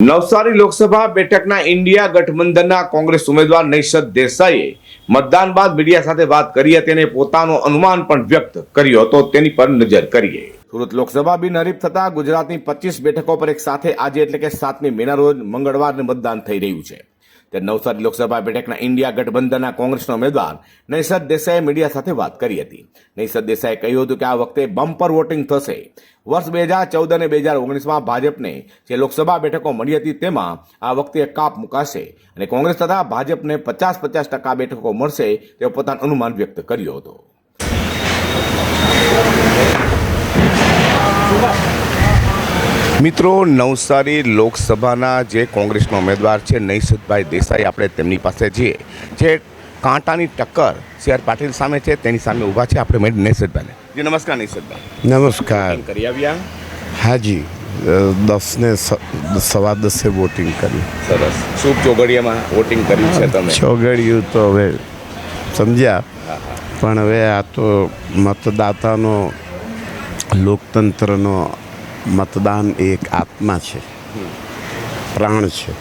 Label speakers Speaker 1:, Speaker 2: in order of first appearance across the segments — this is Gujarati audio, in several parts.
Speaker 1: નવસારી લોકસભા બેઠકના ઇન્ડિયા ગઠબંધનના કોંગ્રેસ ઉમેદવાર નૈષદ દેસાઈએ મતદાન બાદ મીડિયા સાથે વાત કરી હતી અને પોતાનો અનુમાન પણ વ્યક્ત કર્યો હતો. તેની પર નજર કરીએ. સુરત લોકસભા બિનહરીફ થતા ગુજરાતની પચીસ બેઠકો પર એક સાથે આજે એટલે કે સાતમી મેના રોજ મંગળવારને મતદાન થઈ રહ્યું છે. ત્યારે નવસારી લોકસભા બેઠકના ઇન્ડિયા ગઠબંધનના કોંગ્રેસના ઉમેદવાર નૈસદ દેસાઈએ મીડિયા સાથે વાત કરી હતી. નૈસદ દેસાઈએ કહ્યું હતું કે આ વખતે બમ્પર વોટિંગ થશે. વર્ષ બે હજાર ચૌદ અને બે હજાર ઓગણીસમાં ભાજપને જે લોકસભા બેઠકો મળી હતી તેમાં આ વખતે કાપ મુકાશે અને કોંગ્રેસ તથા ભાજપને પચાસ પચાસ ટકા બેઠકો મળશે તેવો પોતાનું અનુમાન વ્યક્ત કર્યો હતો. મિત્રો નવસારી લોકસભાના જે કોંગ્રેસના ઉમેદવાર છે નૈસુદભાઈ દેસાઈ આપણે તેમની પાસે છીએ. જે કાંટાની ટક્કર સી આર પાટીલ સામે છે તેની સામે ઊભા છે આપણે મેં નૈસુદભાઈને. જી નમસ્કાર નૈસુદભાઈ.
Speaker 2: નમસ્કાર.
Speaker 1: કરી આવ્યા?
Speaker 2: હાજી દસને સવા દસે વોટિંગ કરી
Speaker 1: સરસ. શુભ ચોગડિયામાં વોટિંગ કર્યું છે તમે?
Speaker 2: ચોગડિયું તો હવે સમજ્યા. પણ હવે આ તો મતદાતાનો લોકતંત્રનો મતદાન એક આત્મા છે. પ્રાણ છે.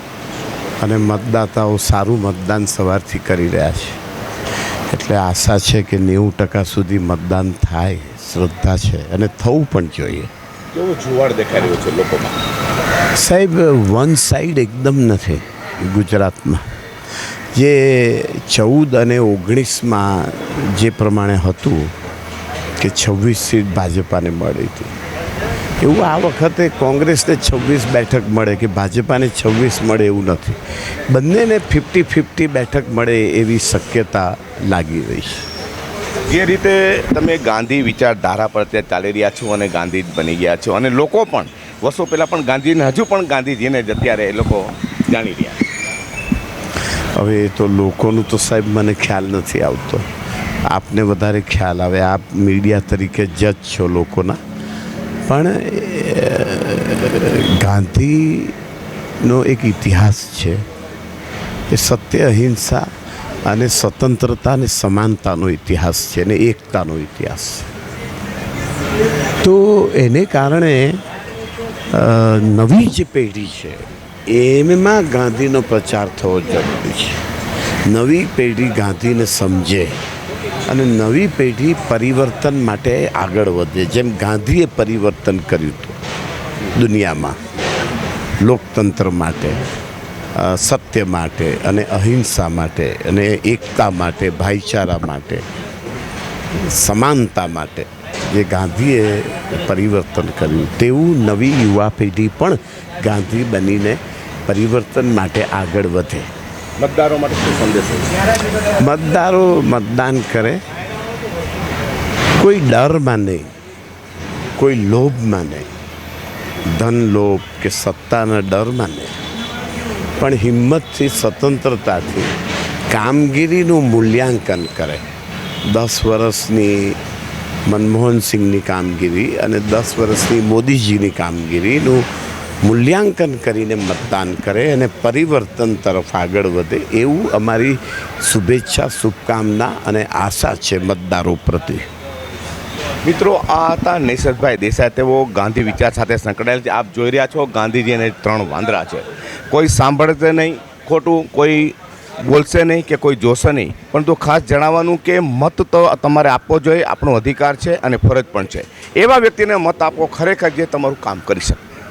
Speaker 2: અને મતદાતાઓ સારું મતદાન સવારથી કરી રહ્યા છે. એટલે આશા છે કે નેવું ટકા સુધી મતદાન થાય શ્રદ્ધા છે અને થવું પણ જોઈએ.
Speaker 1: કેવો જુવાળ દેખાઈ રહ્યો છે લોકોમાં?
Speaker 2: સાહેબ વન સાઈડ એકદમ નથી ગુજરાતમાં. જે ચૌદ અને ઓગણીસમાં જે પ્રમાણે હતું કે છવ્વીસ સીટ ભાજપાને મળી હતી. એવું આ વખતે કોંગ્રેસને છવ્વીસ બેઠક મળે કે ભાજપાને છવ્વીસ મળે એવું નથી. બંનેને ફિફ્ટી ફિફ્ટી બેઠક મળે એવી શક્યતા લાગી રહી છે.
Speaker 1: જે રીતે તમે ગાંધી વિચારધારા પર અત્યારે ચાલી રહ્યા છો અને ગાંધી જ બની ગયા છો અને લોકો પણ વર્ષો પહેલાં પણ ગાંધીને હજુ પણ ગાંધીજીને જ અત્યારે એ લોકો જાણી રહ્યા
Speaker 2: હવે એ તો લોકોનું તો સાહેબ મને ખ્યાલ નથી આવતો. આપને વધારે ખ્યાલ આવે આપ મીડિયા તરીકે જજ છો લોકોના? પણ ગાંધીનો એક ઇતિહાસ છે એ સત્ય, અહિંસા અને સ્વતંત્રતા અને સમાનતાનો ઇતિહાસ છે અને એકતાનો ઇતિહાસ છે. તો એને કારણે નવી જે પેઢી છે એમાં ગાંધીનો પ્રચાર થવો જરૂરી છે. નવી પેઢી ગાંધીને સમજે. અને નવી પેઢી પરિવર્તન માટે આગળ વધે. જેમ ગાંધીએ પરિવર્તન કર્યું હતું દુનિયામાં, લોકતંત્ર માટે સત્ય માટે અને અહિંસા માટે અને એકતા માટે, ભાઈચારા માટે, સમાનતા માટે જે ગાંધીએ પરિવર્તન કર્યું. તેવું નવી યુવા પેઢી પણ ગાંધી બનીને પરિવર્તન માટે આગળ વધે.
Speaker 1: મતદારો માટે શું સંદેશ?
Speaker 2: મતદારો મતદાન કરે. કોઈ ડરમાં નહીં. કોઈ લોભમાં નહીં. ધન લોભ કે સત્તાના ડરમાં નહીં. પણ હિંમતથી, સ્વતંત્રતાથી, કામગીરીનું મૂલ્યાંકન કરે. દસ વર્ષની મનમોહન સિંહની કામગીરી અને દસ વર્ષની મોદીજીની કામગીરીનું મૂલ્યાંકન કરીને મતદાન કરે અને પરિવર્તન તરફ આગળ વધે એવું અમારી શુભેચ્છા, શુભકામના અને આશા છે મતદારો પ્રત્યે.
Speaker 1: મિત્રો, આ હતા નૈસદભાઈ દેસાઈ. તેઓ ગાંધી વિચાર સાથે સંકળાયેલ છે. આપ જોઈ રહ્યા છો, ગાંધીજી અને ત્રણ વાંદરા છે. કોઈ સાંભળશે નહીં ખોટું, કોઈ બોલશે નહીં કે કોઈ જોશે નહીં. પરંતુ ખાસ જણાવવાનું કે મત તો તમારે આપવો જોઈએ, આપણો અધિકાર છે અને ફરજ પણ છે. એવા વ્યક્તિને મત આપો, ખરેખર જે તમારું કામ કરી શકે.